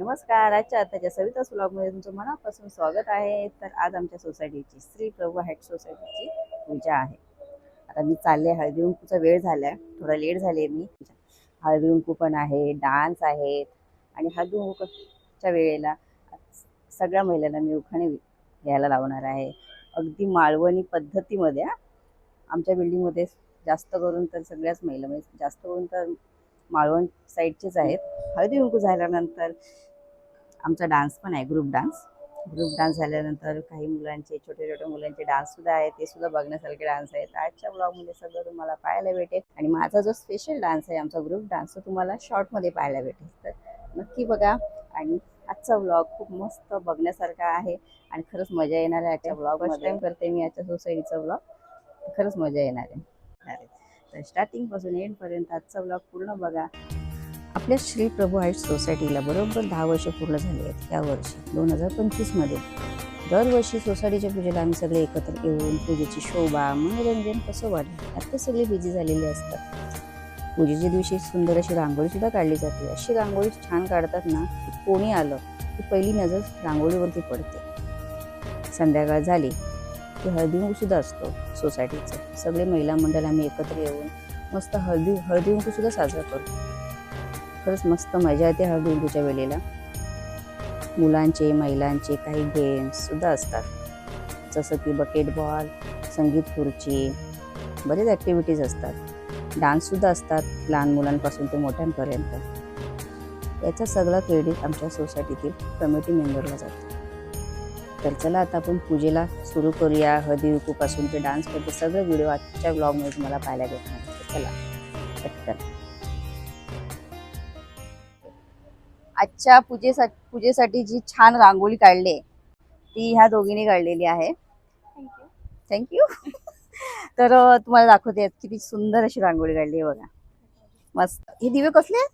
नमस्कार. आजच्या आताच्या सविता मध्ये तुमचं मनापासून स्वागत आहे. तर आज आमच्या सोसायटीची श्री प्रभू हॅट सोसायटीची पूजा आहे. आता मी चालले हळदी कुंकूचा वेळ झाला थोडा लेट झाले मी. हळदी कुंकू पण आहे डान्स आहेत आणि हळदी कुंकूच्या वेळेला सगळ्या महिलांना मी उखाणे घ्यायला लावणार आहे. अगदी माळवणी पद्धतीमध्ये आमच्या बिल्डिंगमध्ये जास्त करून तर सगळ्याच महिला म्हणजे जास्त करून तर माळवण साईडचेच आहेत. हळदी कुंकू झाल्यानंतर आमचा डान्स पण आहे ग्रुप डान्स. ग्रुप डान्स झाल्यानंतर काही मुलांचे छोटे छोटे मुलांचे डान्स सुद्धा आहेत ते सुद्धा बघण्यासारखे डान्स आहेत. आजच्या ब्लॉगमध्ये सगळं तुम्हाला पाहायला भेटेल. आणि माझा जो स्पेशल डान्स आहे आमचा ग्रुप डान्स तो तुम्हाला शॉर्टमध्ये पाहायला भेटेल. तर नक्की बघा. आणि आजचा ब्लॉग खूप मस्त बघण्यासारखा आहे. आणि खरंच मजा येणार आहे आजच्या ब्लॉग फर्स्ट टाइम करते मी आजच्या सोसायटीचा ब्लॉग. खरंच मजा येणार आहे. तर स्टार्टिंगपासून एंड पर्यंत आजचा ब्लॉग पूर्ण बघा. आपल्या श्री प्रभू आईट सोसायटीला बरोबर दहा वर्ष पूर्ण झाली आहेत. या वर्षी दोन हजार पंचवीसमध्ये. दरवर्षी सोसायटीच्या पूजेला आम्ही सगळे एकत्र येऊन पूजेची शोभा मनोरंजन कसं वाढलं यात ते सगळे बिझी झालेले असतात. पूजेच्या दिवशी सुंदर अशी रांगोळीसुद्धा काढली जाते. अशी रांगोळी छान काढतात ना की कोणी आलं की पहिली नजर रांगोळीवरती पडते. संध्याकाळ झाली की हळदी असतो सोसायटीचं. सगळे महिला मंडळ आम्ही एकत्र येऊन मस्त हळदी हळदी साजरा करतो. खरंच मस्त मजा येते हळदीकूच्या वेळेला मुलांचे महिलांचे काही गेम्ससुद्धा असतात. जसं की बकेट बॉल संगीत खुर्ची बरेच ॲक्टिव्हिटीज असतात. डान्ससुद्धा असतात लहान मुलांपासून ते मोठ्यांपर्यंत. याचा सगळा क्रेडिट आमच्या सोसायटीतील कमिटी मेंबरला जातो. तर चला आता आपण पूजेला सुरू करूया. हळदी रुकूपासून ते डान्स करते. सगळे व्हिडिओ आजच्या ब्लॉगमध्ये तुम्हाला पाहायला भेटणार. चला पटकन. आजच्या पूजेसाठी पूजेसाठी जी छान रांगोळी काढली ती ह्या दोघींनी काढलेली आहे. थँक्यू तर तुम्हाला दाखवते किती सुंदर अशी रांगोळी काढली आहे बघा. मस्त. हे दिवे कसले?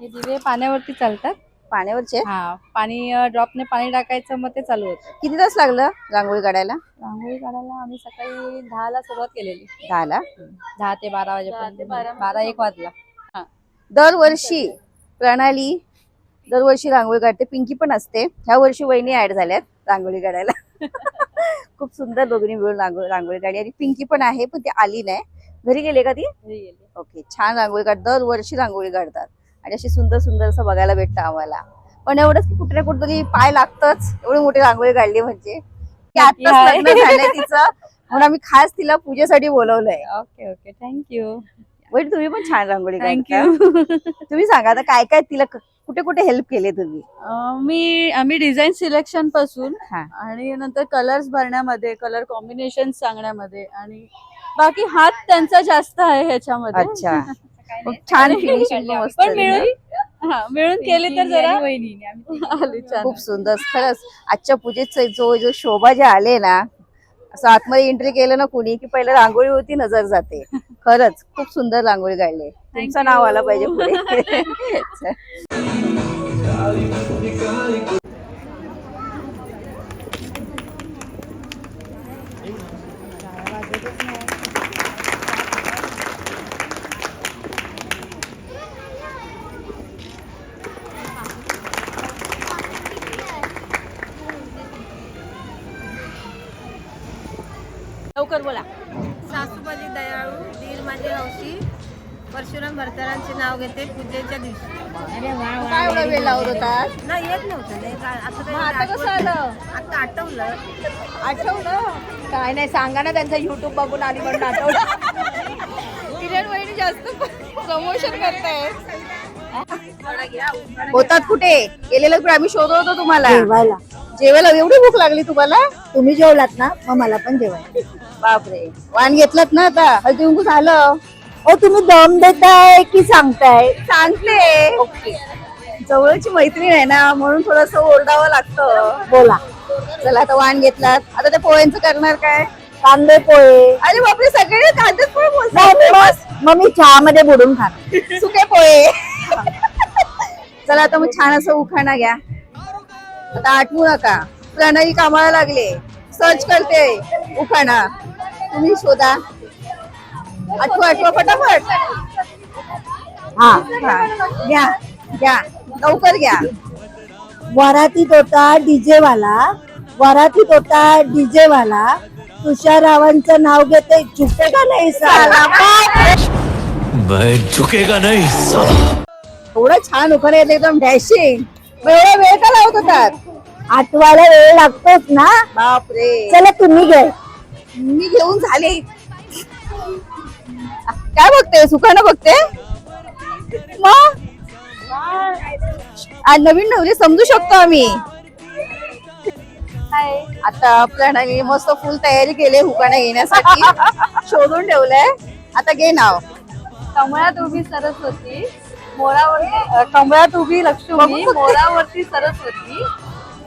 हे दिवे पाण्यावरती चालतात. पाण्यावरचे? हा पाणी ड्रॉपने पाणी टाकायचं मग ते चालू होतं. किती तास लागलं रांगोळी काढायला? रांगोळी काढायला आम्ही सकाळी दहा ला सुरुवात केलेली. दहाला? दहा ते बारा वाजेपर्यंत. बारा एक वाजला. दरवर्षी प्रणाली दरवर्षी रांगोळी काढते. पिंकी पण असते. ह्या वर्षी वहिनी ऍड झाल्यात रांगोळी काढायला. खूप सुंदर दोघींनी मिळून रांगोळी रांगोळी काढली. आणि पिंकी पण आहे पण ती आली नाही. घरी गेले का ती. ओके छान रांगोळी काढ दरवर्षी रांगोळी काढतात. आणि अशी सुंदर सुंदर असं बघायला भेटतं आम्हाला. पण एवढंच की कुठे ना कुठेतरी पाय लागतच. एवढी मोठी रांगोळी काढली म्हणजे. लग्न झालंय तिचं. म्हणून आम्ही खास तिला पूजेसाठी बोलवलंय. Okay okay thank you wait तुम्ही पण छान रांगोळी थँक्यू तुम्ही सांगा आता काय काय तिला कुठे कुठे हेल्प केले तुम्ही? मी आम्ही डिझाईन सिलेक्शनपासून हा. आणि नंतर कलर्स भरण्यामध्ये कलर कॉम्बिनेशन सांगण्यामध्ये आणि बाकी हात त्यांचा जास्त आहे ह्याच्यामध्ये. अच्छा. छान फिनिशिंग मस्त पण? मिळून हा मिळून केली तर जरा आली छान. खूप सुंदर. खरंच आजच्या पूजेत जो जो शोभा जे आले ना असं आतमध्ये एंट्री केलं ना कुणी की पहिलं रांगोळी होती नजर जाते. खरंच खूप सुंदर रांगोळी काढली तुमचं नाव आलं पाहिजे पुढे. लवकर बोला. सासूबाजी दयाळू दीर माझे हौशी परशुराम भरतारांचे नाव घेते पूजेच्या दिवशी. काय एवढा वेळ लावत होता नाही येत नव्हतं. नाही का- आता काही मग आता आठवत कसं आलं? आता आठवलं. आठवलं? काय नाही सांगा ना त्यांचा युट्यूब बघून आली म्हणून आठवलं. किरण वहिनी जास्त प्रमोशन करताय. होतात कुठे? गेलेलं आम्ही शोधत होतो तुम्हाला? जेवायला एवढी भूक लागली तुम्हाला? तुम्ही जेवलात ना मग मला पण जेवायला बापरे. वाण घेतलात ना आता? हळदी कुंकू झालं. ओ तुम्ही दम देताय की सांगताय? सांगते. ओके. जवळची मैत्रीण आहे ना म्हणून थोडस ओरडावं लागतं. बोला. चला आता वाण घेतलात. आता ते पोह्यांचं करणार काय? कांदे पोहे. अरे बापरे सगळे कांदेच नाही, बोलतात मग- मग मी चहा मध्ये बुडून खाणार. सुके पोहे. चला आता मग छान असं उखाणा घ्या. आता आठवू नका. प्रणयी कामाला लागले. सर्च करते. उखाणा तुम्ही शोधा. आठवा आठवा फटाफट हा हा. घ्या घ्या. लवकर घ्या. वरातीत होता डीजे वाला वरातीत होता डीजे वाला तुषार रावांचं नाव घेते. चुके का नाही साला. मैं झुकेगा नहीं साला. एवढं छान उखाणा येते एकदम डॅशिंग. एवढा वेळ का लावत होतात? आठवायला वेळ लागतोच ना. बापरे. चला तुम्ही घे. मी घेऊन झाले. काय बघते? सुखानं बघते? मग आज नवीन नवरी समजू शकतो आम्ही. आता प्रणाली मस्त फुल तयारी केली हुकाणा घेण्यासाठी. शोधून ठेवलंय. आता घे नाव. कमळात उभी सरस्वती. मोरावरती अ, कमळात उभी लक्ष्मी मोरावरती सरस्वती.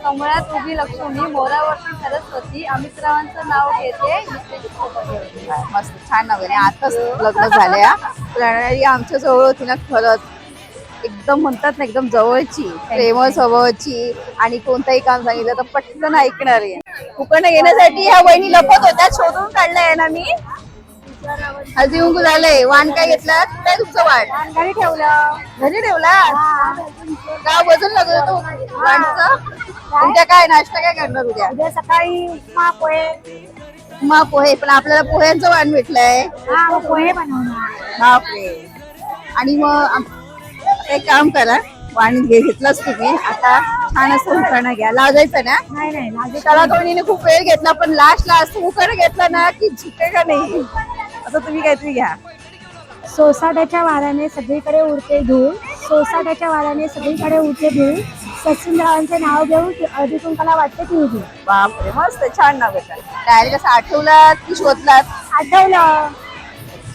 कमळात उभी लक्ष्मी मोरावरती सरस्वती. अमितरावांचं नाव घेते. मस्त छान नाव आहे. आताच लग्न झाल्या प्रणाली आमच्या जवळ होती ना खरंच. एकदम म्हणतात ना एकदम जवळची प्रेमळ स्वभावाची. आणि कोणतंही काम सांगितलं तर पटकन ऐकणार आहे. फुकणं घेण्यासाठी ह्या बहिणी लपत होत्या शोधून काढलंय ना मी. हळदी कुंकू झालंय. वाण काय घेतला काय तुमचं वाण? घरी ठेवलं. घरी ठेवला का वजन लागत होतं वाणचं? तुमच्या काय? नाश्ता काय करणार उद्या? उद्या सकाळी उपमा पोहे. मग पोहे. पण आपल्याला पोह्यांचं वाण भेटलंय. हा मग पोहे बनवणार. बापरे. आणि मग आम- एक काम करा. वाणी घे- घेतलाच तुम्ही. आता छान असं उखाणा घ्या. लाजायचं ना? नाही नाही माझे त्याला कोणीने खूप वेळ घेतला पण लास्ट लास्ट उखाणा घेतला ना की झुके का नाही. असं तुम्ही काहीतरी घ्या. सोसाट्याच्या वाऱ्याने सगळीकडे उडते धूळ. सोसाट्याच्या वाऱ्याने सगळीकडे उडते धूळ. सचिनरावांचे नाव घेऊन हळदी कुंकाला वाटते की उभी बापरे मस्त छान नाव घेतलं. डायरेक्ट कसं आठवलात की शोधलात? आठवलं.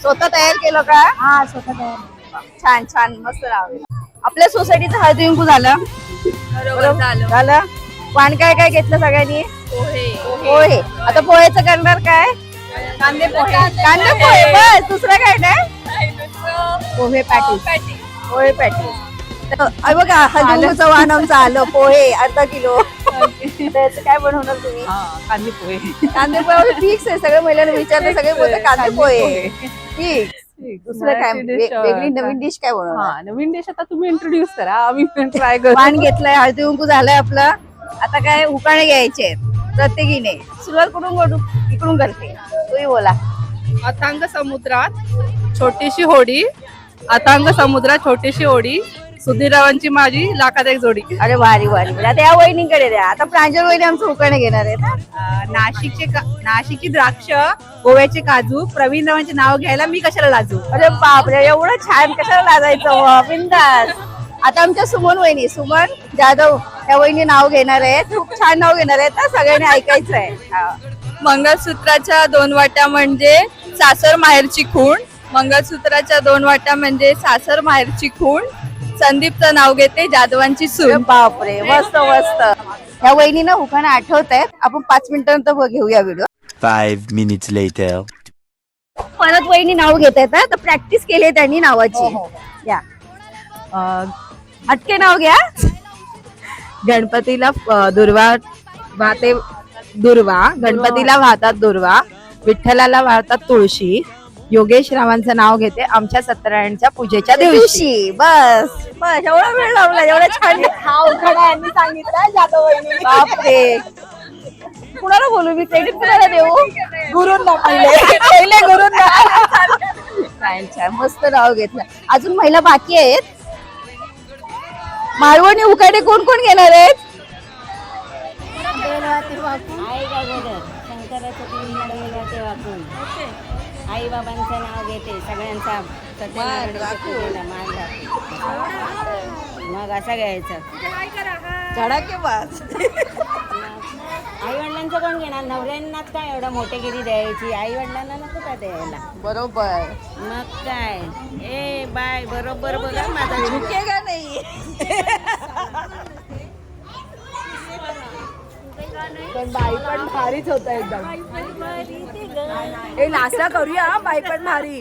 स्वतः तयार केलं का? हा स्वतः तयार. छान छान मस्त नाव आहे. आपल्या सोसायटीचं हळदी कुंकू झालं. बरोबर झालं. झालं? वाण काय काय घेतलं सगळ्यांनी? पोहे. पोहे. आता पोहेचं करणार काय? कांदे पोहे. कांदा पोहे. बस. दुसरं काय नाही? पोहे पॅटीस. पोहे अय बघा हळदीचं वाण आमचं आलं. पोहे अर्धा किलो. त्याचं काय बनवणार तुम्ही? कांदे पोहे. कांदे पोहे फिक्स आहे. सगळ्या महिलांना विचारलं सगळे बोलतात कांदे पोहे. फिक्स दुसरं काय? वेगळी नवीन डिश काय बनवणार? हा नवीन डिश आता तुम्ही इंट्रोड्यूस करा. आम्ही ट्राय करू. घेतलंय हळदी कुंकू झालंय आपलं. आता काय उकाणे घ्यायचे प्रत्येकीने सुरुवात कुठून करू इकडून करते. तुम्ही बोला. अथांग समुद्रात छोटीशी होडी अथांग समुद्रात छोटीशी होडी सुधीररावांची माझी लाखात एक जोडी. अरे वारी वारी वारी. आता या वहिनीकडे द्या. आता प्रांजल वहिनी आमचं उकाणे घेणार आहे ना अं, नाशिकचे का- नाशिकची द्राक्ष गोव्याचे काजू प्रवीण रावांचे नाव घ्यायला मी कशाला लाजू? अरे बापरे एवढं छान कशाला लाजायचं बुवा, बिनधास्त. आता आमच्या सुमन वहिनी सुमन जाधव या वहिनी नाव घेणार आहेत. खूप छान नाव घेणार आहेत. ना सगळ्यांनी ऐकायचं आहे हा. मंगळसूत्राच्या दोन वाट्या म्हणजे सासर माहेरची खूण. मंगळसूत्राच्या दोन वाट्या म्हणजे सासर माहेरची खूण. संदीपचं नाव घेते जाधवांची सून. बापरे मस्त मस्त. ह्या वहिनीनं उखाणा आठवत आहेत. आपण पाच मिनिटांनंतर घेऊया व्हिडिओ Five minutes later. परत वहिनी नाव घेत आहेत हा. तर प्रॅक्टिस केली आहे त्यांनी नावाची. या. अं, हटके नाव घ्या. गणपतीला दुर्वा वाहते दुर्वा गणपतीला वाहतात दुर्वा विठ्ठलाला वाहतात तुळशी. योगेश रावांचं नाव घेते आमच्या सत्यनारायणच्या पूजेच्या दिवशी. बस. बस. एवढा वेळ लावला एवढा छान हा उखाणा यांनी सांगितला जाधव बापरे. कुणाला बोलू मी? क्रेडिट कुणाला देऊ? गुरुंना पहिले. पहिले गुरुंना. छान छान. मस्त नाव घेतलं. अजून महिला बाकी आहेत. मालवणी उकाडे कोण कोण घेणार आहेत? आई बाबांचं नाव घेते सगळ्यांचा. मग असं घ्यायचं. धडाके बाज आई वडिलांचं कोण घेणार? नवऱ्यांनाच काय एवढं मोठेगिरी द्यायची? आई वडिलांना नको का द्यायला? बरोबर. मग काय? ए बाय बरोबर बघा माझा झुके का नाही? पण बाई पण भारीच होता एकदम. हे नाश्ता करूया बाई पण भारी.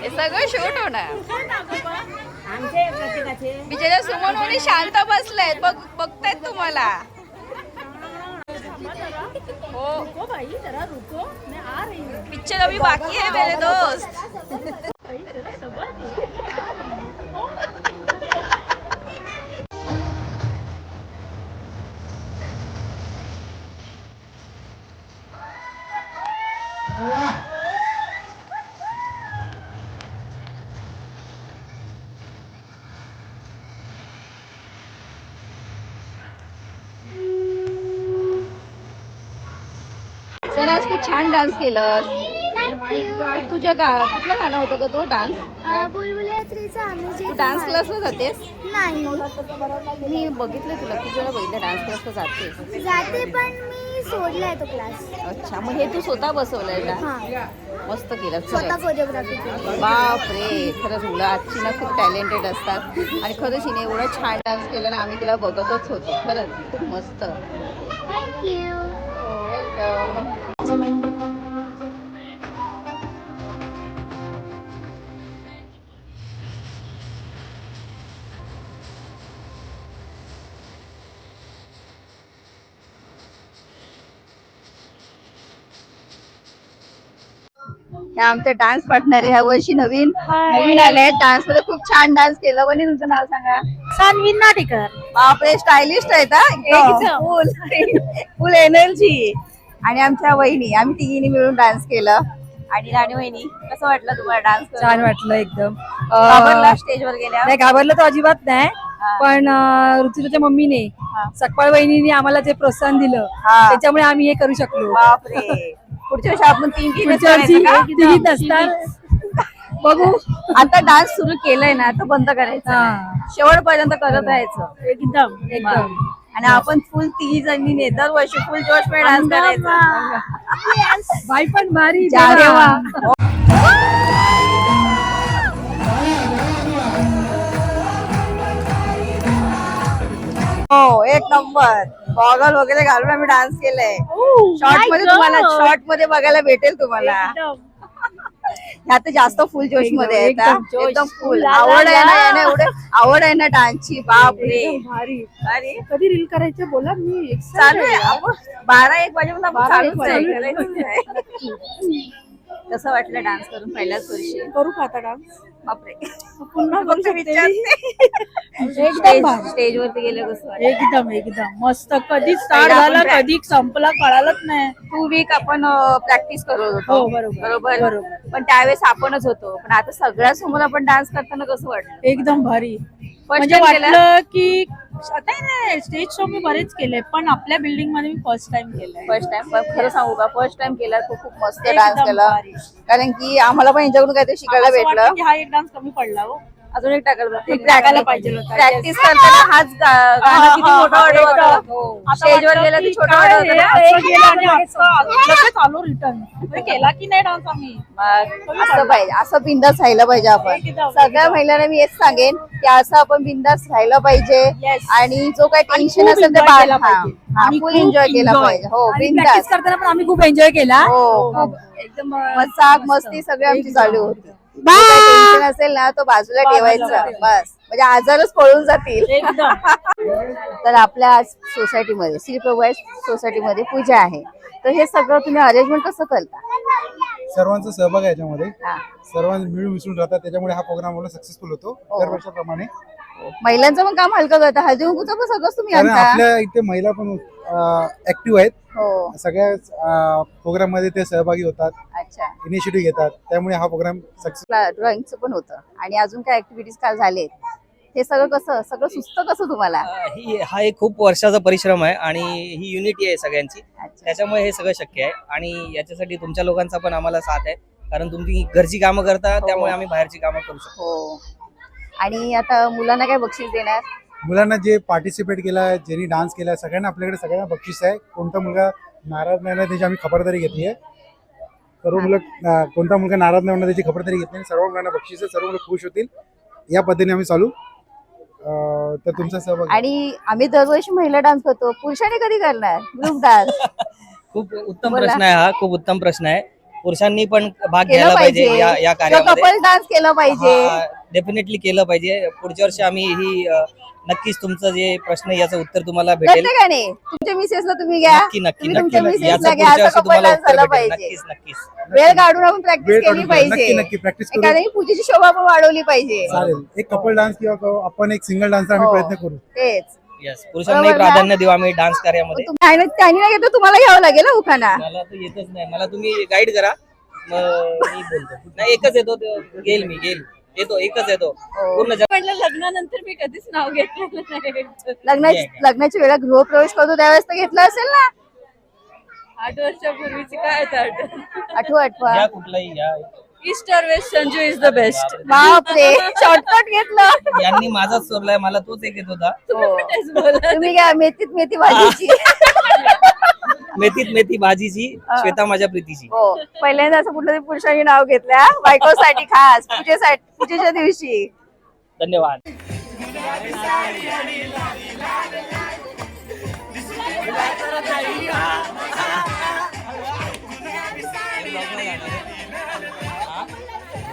हे सगळं शूट होणार. बिचाऱ्या सुमन मुली शांत बसलेत. बघ बघतायत तुम्हाला. हो. पिक्चर अभी बाकी है मेरे दोस्त. तर आज खूप छान डान्स केलं तुझ्या गा कुठलं गाणं होतं का तो डान्स? तू डान्स क्लासला जातेस? नाही. मी बघितलं तुला किती वेळा बघितलं डान्स क्लासला जाते पण मी सोडलाय तो क्लास. अच्छा मग हे तू स्वतः बसवलंय का मस्त केलं. बाप रे खरंच मुलं आजची ना खूप टॅलेंटेड असतात. आणि खरंच हिने एवढा छान डान्स केला ना आम्ही तिला बघतच होतो. खरंच खूप मस्त. थँक्यू आमचे डान्स पार्टनर ह्या वर्षी नवीन नवीन आले डान्समध्ये खूप छान डान्स केला. वनी तुमचं नाव सांगा. सानवी नाटेकर बापरे स्टायलिस्ट आहेत हा? फुल फुल एनर्जी आणि आमच्या वहिनी आम्ही तिघींनी मिळून डान्स केलं. आणि राणी वहिनी कसं वाटलं तुम्हाला डान्स छान वाटलं एकदम. स्टेजवर गेल्या नाही घाबरलं तर अजिबात नाही पण रुचिताच्या मम्मीने सकपाळ वहिनीने आम्हाला जे प्रोत्साहन दिलं. त्याच्यामुळे आम्ही हे करू शकलो. पुढच्या वर्षी आपण तीन बघू. आता डान्स सुरू केलंय ना तर बंद करायचं. शेवटपर्यंत करत राहायचं. एकदम. एकदम. आणि आपण फुल तिघी जणीने दरवर्षी फुल जोशमध्ये डान्स करायचा. बाई पण भारी. हो एक नंबर. गॉगल वगैरे घालून आम्ही डान्स केलाय. शॉर्टमध्ये तुम्हाला शॉर्टमध्ये बघायला भेटेल तुम्हाला. तर जास्त फुल जोशमध्ये. एकदम फुल आवड आहे ना याने एवढे? आवड आहे ना डान्सची बाप रे भारी. अरे कधी रील करायचे बोला मी चालू आहे. बारा एक वाजेपर्यंत चालूच आहे. कसं वाटलं डान्स करून पहिल्याच वर्षी? करू का आता डान्स? बापरे. पुन्हा विचारते एकदम भारी. स्टेज वरती गेले कसं वाटलं? एकदम एकदम. मस्त. कधी स्टार्ट पहिला झाला. कधी संपला कळालंच नाही. टू वीक आपण प्रॅक्टिस करत होतो. हो, बरोबर. बरोबर? बरोबर. पण त्यावेळेस आपणच होतो. पण आता सगळ्या समोर आपण डान्स करताना कसं वाटलं? एकदम भारी. म्हणजे केलं? वाटलं की आता नाही स्टेज शो मी बरेच केले पण आपल्या बिल्डिंगमध्ये मी फर्स्ट टाइम केलंय. फर्स्ट टाइम पण खरं सांगू का फर्स्ट टाइम केला तो खूप मस्त एकदम डान्स केला. भारी. कारण की आम्हाला पण यांच्याकडून काहीतरी शिकायला असं वाटलं भेटलं. की हा एक डान्स कमी पडला हो. अजून एक टाकायला पाहिजे. होता. प्रॅक्टिस करताना हाच गाणं किती मोठं होतं? स्टेजवर गेलं छोटं होतं हे, ना. असं गेलं आणि असं. लगेच आलो रिटर्न केला की नाही डान्स आम्ही? मग असं पाहिजे असं बिंदास राहिलं पाहिजे आपण. सगळ्या महिलांना मी हेच सांगेन की असं आपण बिंदास राहिलं पाहिजे. आणि जो काही टेन्शन असेल ते बाहेर खूप एन्जॉय केला. पाहिजे. हो बिंदास. करताना पण आम्ही खूप एन्जॉय केला. हो एकदम मजाक मस्ती. सगळी आमची. चालू होती. टेन्शन असेल ना तो बाजूला ठेवायचं. बस. म्हणजे आजारच पळून जातील. एकदम. तर आपल्या आज सोसायटीमध्ये श्री प्रभू सोसायटीमध्ये पूजा आहे. तर हे सगळं तुम्ही अरेंजमेंट कसं करता? सर्वांचा सहभाग आहे याच्यामध्ये. हा. सर्वांनी मिळून मिसळून राहतात. त्याच्यामुळे हा प्रोग्राम सक्सेसफुल होतो. हो. दरवर्षाप्रमाणे. महिलांचं पण काम हलकं करता. हळदी कुंकूचं पण सगळंच तुम्ही कारण आणता. आपल्या इथे महिला पण ऍक्टिव्ह आहेत. हो. सगळ्या प्रोग्राममध्ये ते सहभागी होतात. अच्छा. इनिशिएटिव्ह घेतात. त्यामुळे हा प्रोग्राम सक्सेस ड्रॉइंगचं पण होतं. आणि अजून काय ऍक्टिव्हिटीज काल झाले हे सगळं कसं सगळं सुचतं कसं तुम्हाला? ही हा एक खूप वर्षाचा परिश्रम आहे आणि ही युनिटी आहे सगळ्यांची. अच्छा. त्याच्यामुळे हे सगळं शक्य आहे. आणि याच्यासाठी तुमच्या लोकांचा पण आम्हाला साथ आहे. कारण तुम्ही घरची कामं करता त्यामुळे आम्ही बाहेरची कामं करू शकतो. हो. आणि आता मुलांना काय बक्षीस देणार? मुलांना जे पार्टिसिपेट केला ज्यांनी डान्स केला सगळ्यांना आपल्याकडे सगळ्यांना बक्षीस आहे. कोणता मुलगा नाराज नाही ना त्याची आम्ही खबरदारी घेतली आहे. सर्व मुलं कोणता मुलगा नाराज नाही होणार त्याची खबरदारी घेतली सर्व मुलांना बक्षीस आहे. सर्व मुलं खुश होतील. या पद्धतीने आम्ही चालू. अं, तर तुमचा सहभाग. आणि आम्ही दरवर्षी महिला डान्स करतो. पुरुषांनी कधी करणार? ग्रुप डान्स खूप उत्तम. प्रश्न आहे हा. खूप उत्तम प्रश्न आहे. पुरुषांनी पण भाग घ्यायला पाहिजे या या कार्यामध्ये. कपल डान्स केलं पाहिजे. डेफिनेटली केलं पाहिजे. पुढच्या वर्षी आम्ही ही अ, नक्कीच तुमचं जे प्रश्न आहे, याचं उत्तर तुम्हाला भेटेल. तुमच्या मिसेसला तुम्ही घ्या. नक्की नक्की तुम्ही तुमच्या नक्की. मिसेसला याचं घ्या. पुढच्या असं वर्षी कपल तुम्हाला डान्स उत्तर झाला भेटेल. पाहिजे. नक्कीच नक्कीच. वेळ काढून आपण प्रॅक्टिस वेळ केली काढून करा. नक्की पाहिजे प्रॅक्टिस करू. पूजेची शोभा पण वाढवली पाहिजे. चालेल. एक कपल डान्स किंवा आपण एक सिंगल डान्सचा आम्ही हो. प्रयत्न करू. तेच. येस पुरुषांनाही बरोबर ना? प्राधान्य देऊ आम्ही डान्स कार्यामध्ये. तुम्ही- आणि त्यांनी नाही घेतलं तुम्हाला घ्यावं लागेल ना उखाणा मला तर येतच नाही. मला तुम्ही गाईड करा. मग मी बोलतो. नाही एकच येतो तो घेईल मी घेईल. येतो एकच येतो. हो. पूर्ण जग- म्हटलं लग्नानंतर मी कधीच नाव घेतलेलं नाही. लग्नाची लग्नाच्या वेळेला गृहप्रवेश करतो त्यावेळेस तर घेतलं असेल ना. आठ वर्षापूर्वीची काय आठवत आठवा आठवा. या कुठलाही या ईस्ट और west Sanju is the best बापरे शॉर्टकट घेतलं यांनी माझाच सोडलाय मला तोच एक येत होता हो. तुम्ही काय मेथीत मेथी भाजीची मेथीत मेथी भाजीची श्वेता माझ्या प्रीतीची हो पहिल्यांदा असं कुठलं तरी पुरुषांनी नाव घेतलं हा. बायकोसाठी खास पूजेसाठी पूजेच्या दिवशी धन्यवाद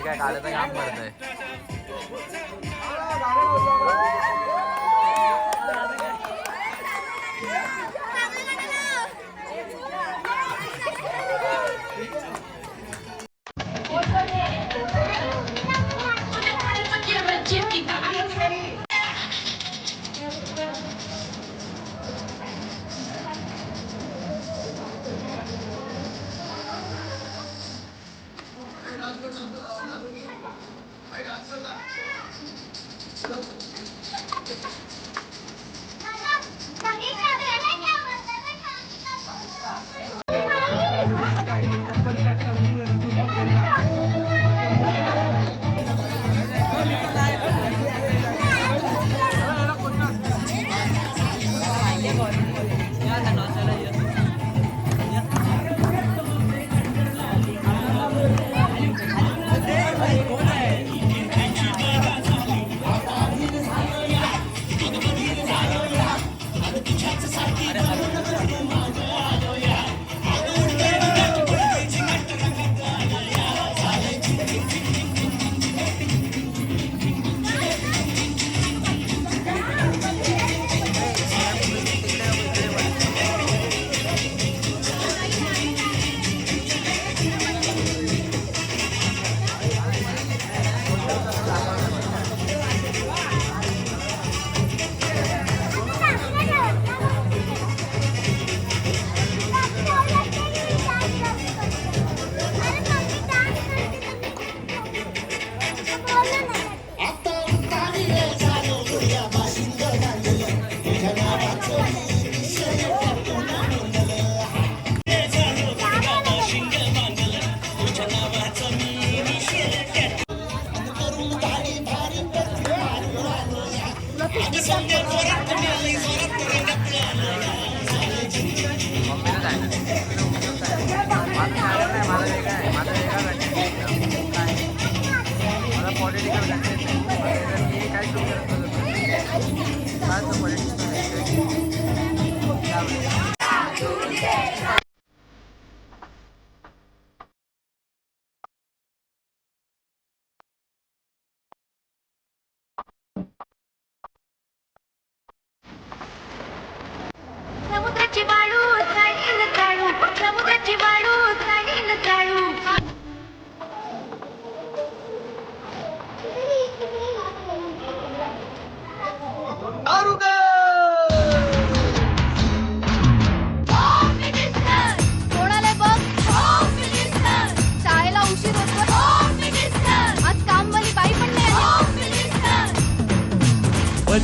समुद्राची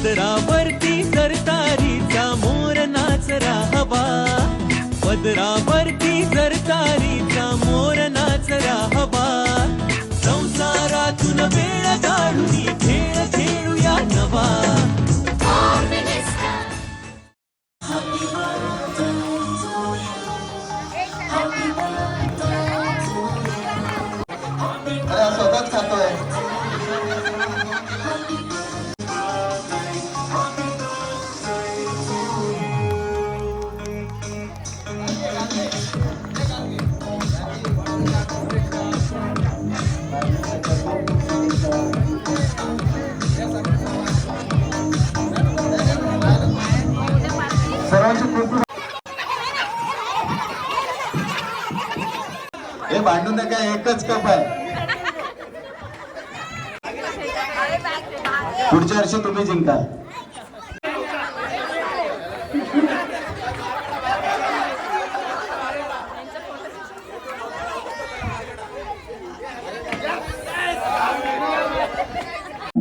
पदरावरती सरतारीचा मोर नाचरा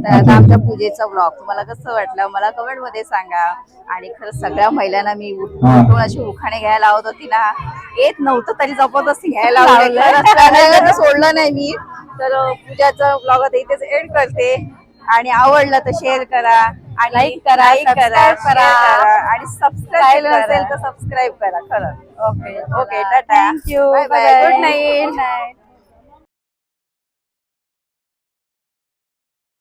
तर आता आमच्या पूजेचा ब्लॉग तुम्हाला कसं वाटलं? मला कमेंटमध्ये सांगा. आणि खरंच सगळ्या महिलांना मी उठून अशी उखाणे घ्यायला लावत होती ना येत नव्हतं तरी जबरदस्ती घ्यायला लावलं. सोडलं नाही मी. तर पूजाचा ब्लॉग आता इथेच एंड करते. आणि आवडलं तर शेअर करा. आणि Like करा, करा. करा. आणि सबस्क्राईब करा. असेल तर सबस्क्राईब करा. खरं. Okay okay ta-ta thank you bye bye good night